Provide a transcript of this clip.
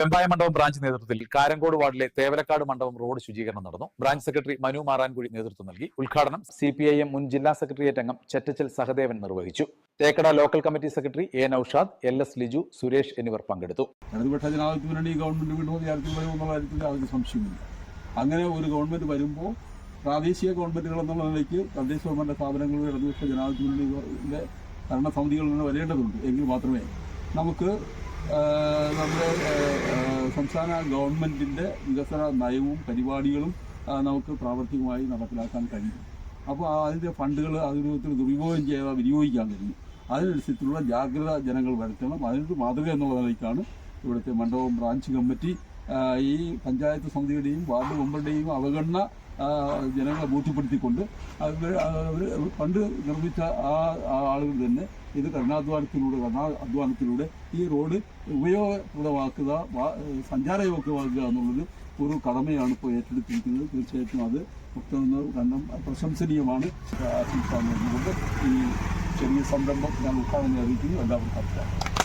വെമ്പായ മണ്ഡപം ബ്രാഞ്ച് നേതൃത്വത്തിൽ കാരങ്കോട് വാർഡിലെ തേവലക്കാട് മണ്ഡപം റോഡ് ശുചീകരണം നടന്നു. ബ്രാഞ്ച് സെക്രട്ടറി മനു മാറാൻകുഴി നേതൃത്വം നൽകി. ഉദ്ഘാടനം സി പി ഐ എം മുൻ ജില്ലാ സെക്രട്ടേറിയറ്റ് അംഗം ചെറ്റച്ചൽ സഹദേവൻ നിർവഹിച്ചു. Thekkada local committee secretary A Naushad L S Liju Suresh എന്നിവർ പങ്കെടുത്തു. ഗവൺമെന്റ് അങ്ങനെ ഒരു ഗവൺമെന്റ് വരുമ്പോൾ പ്രാദേശിക ഗവൺമെന്റുകൾ എന്നുള്ള നിലയ്ക്ക് തദ്ദേശ ഭരണ സ്ഥാപനങ്ങളും ഇടതുപക്ഷ ജനാധിപത്യ മുന്നണിയുടെ ഭരണസമിതികളിൽ നിന്ന് വരേണ്ടതുണ്ട്. എങ്കിൽ മാത്രമേ നമുക്ക് നമ്മുടെ സംസ്ഥാന ഗവൺമെന്റിന്റെ വികസന നയവും പരിപാടികളും നമുക്ക് പ്രാവർത്തികമായി നടപ്പിലാക്കാൻ കഴിയും. അപ്പോൾ അതിന്റെ ഫണ്ടുകൾ അതിരൂപത്തിൽ ദുരുപയോഗം ചെയ്യാതെ വിനിയോഗിക്കാൻ കഴിയും. അതിനനുസരിച്ചുള്ള ജാഗ്രത ജനങ്ങൾ വരുത്തണം. അതിനൊരു മാതൃക എന്നുള്ള നിലയ്ക്കാണ് ഇവിടുത്തെ മണ്ഡപം ബ്രാഞ്ച് കമ്മിറ്റി ഈ പഞ്ചായത്ത് സമിതിയുടെയും വാർഡ് മെമ്പറുടെയും അവഗണന ജനങ്ങളെ ബോധ്യപ്പെടുത്തിക്കൊണ്ട് അവർ പണ്ട് നിർമ്മിച്ച ആ ആളുകൾ തന്നെ ഇത് കഠിനാധ്വാനത്തിലൂടെ കഠിനാ അധ്വാനത്തിലൂടെ ഈ റോഡ് ഉപയോഗപ്രദമാക്കുക സഞ്ചാരയോഗ്യമാക്കുക എന്നുള്ളത് ഒരു കടമയാണ് ഇപ്പോൾ ഏറ്റെടുത്തിരിക്കുന്നത്. തീർച്ചയായിട്ടും അത് മുക്തമെന്ന് കണ്ടും പ്രശംസനീയമാണ്. ആശംസ ഈ ചെറിയ സംരംഭം ഞാൻ ഉദ്ഘാടനം അറിയിക്കുന്നു എല്ലാവർക്കും